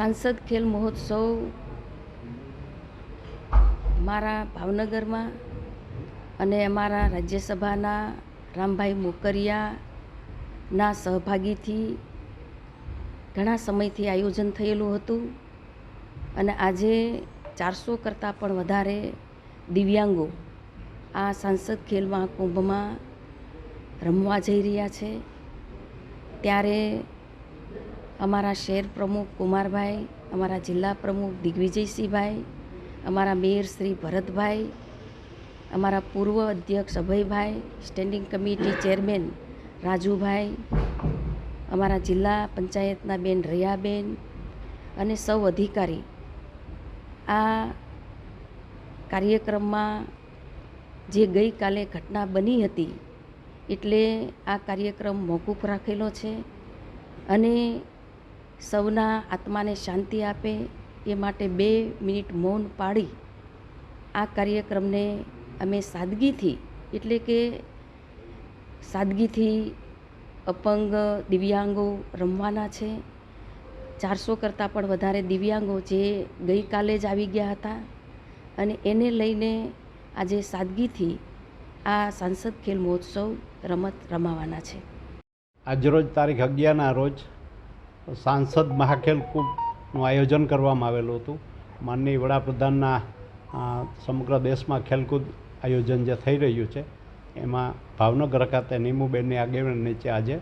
સાંસદ ખેલ મહોત્સવ મારા ભાવનગરમાં અને અમારા રાજ્યસભાના રામભાઈ મોકરિયાના સહભાગીથી ઘણા સમયથી આયોજન થયેલું હતું અને આજે ચારસો કરતાં પણ વધારે દિવ્યાંગો આ સાંસદ ખેલ મહાકુંભમાં રમવા જઈ રહ્યા છે. ત્યારે અમારા શહેર પ્રમુખ કુમારભાઈ, અમારા જિલ્લા પ્રમુખ દિગ્વિજયસિંહભાઈ, અમારા મેયર શ્રી ભરતભાઈ, અમારા પૂર્વ અધ્યક્ષ Abhaybhai standing committee chairman Rajubhai, અમારા જિલ્લા પંચાયતના બેન રયાબેન અને સૌ અધિકારી. આ કાર્યક્રમમાં જે ગઈકાલે ઘટના બની હતી, એટલે આ કાર્યક્રમ મોકૂફ રાખેલો છે અને સૌના આત્માને શાંતિ આપે, એ માટે બે મિનિટ મૌન પાડી આ કાર્યક્રમને અમે સાદગીથી, એટલે કે સાદગીથી અપંગ દિવ્યાંગો રમવાના છે. ચારસો કરતાં પણ વધારે દિવ્યાંગો જે ગઈકાલે જ આવી ગયા હતા. અને એને લઈને આજે સાદગીથી આ સાંસદ ખેલ મહોત્સવ રમત રમાવાના છે. આજરોજ તારીખ અગિયારના રોજ સાંસદ મહાખેલ કૂપનું આયોજન કરવામાં આવેલું હતું. માનનીય વડાપ્રધાનના સમગ્ર દેશમાં ખેલકૂદ આયોજન જે થઈ રહ્યું છે, એમાં ભાવનગર ખાતે નીમુબેનની આગેવાની નીચે આજે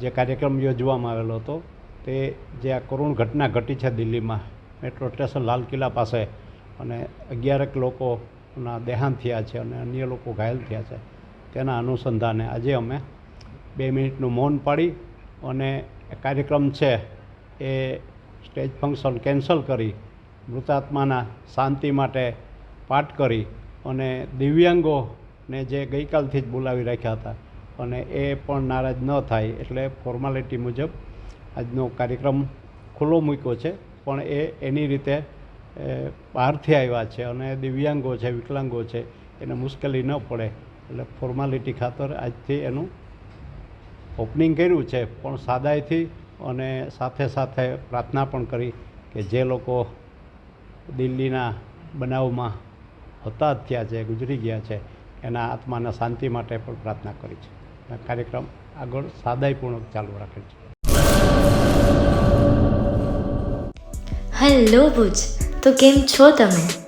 જે કાર્યક્રમ યોજવામાં આવેલો હતો, તે જે આ કરુણ ઘટના ઘટી છે દિલ્હીમાં, મેટ્રો સ્ટેશન લાલ કિલ્લા પાસે અને અગિયારક લોકોના દેહાંત થયા છે અને અન્ય લોકો ઘાયલ થયા છે, તેના અનુસંધાને આજે અમે બે મિનિટનું મૌન પાડી અને કાર્યક્રમ છે, એ સ્ટેજ ફંક્શન કેન્સલ કરી, મૃતાત્માના શાંતિ માટે પાઠ કરી અને દિવ્યાંગોને જે ગઈકાલથી જ બોલાવી રાખ્યા હતા અને એ પણ નારાજ ન થાય એટલે ફોર્માલિટી મુજબ આજનો કાર્યક્રમ ખુલ્લો મૂક્યો છે. પણ એ એની રીતે બહારથી આવ્યા છે અને દિવ્યાંગો છે, વિકલાંગો છે, એને મુશ્કેલી ન પડે એટલે ફોર્માલિટી ખાતર આજથી એનું ઓપનિંગ કર્યું છે, પણ સાદાઈથી અને સાથે સાથે પ્રાર્થના પણ કરી કે જે લોકો દિલ્હીના બનાવમાં હતા થયા છે ગુજરી ગયા છે, એના આત્માના શાંતિ માટે પણ પ્રાર્થના કરી છે. કાર્યક્રમ આગળ સાદાઈપૂર્વક ચાલુ રાખે છે. હેલો ભુજ, તો કેમ છો તમે?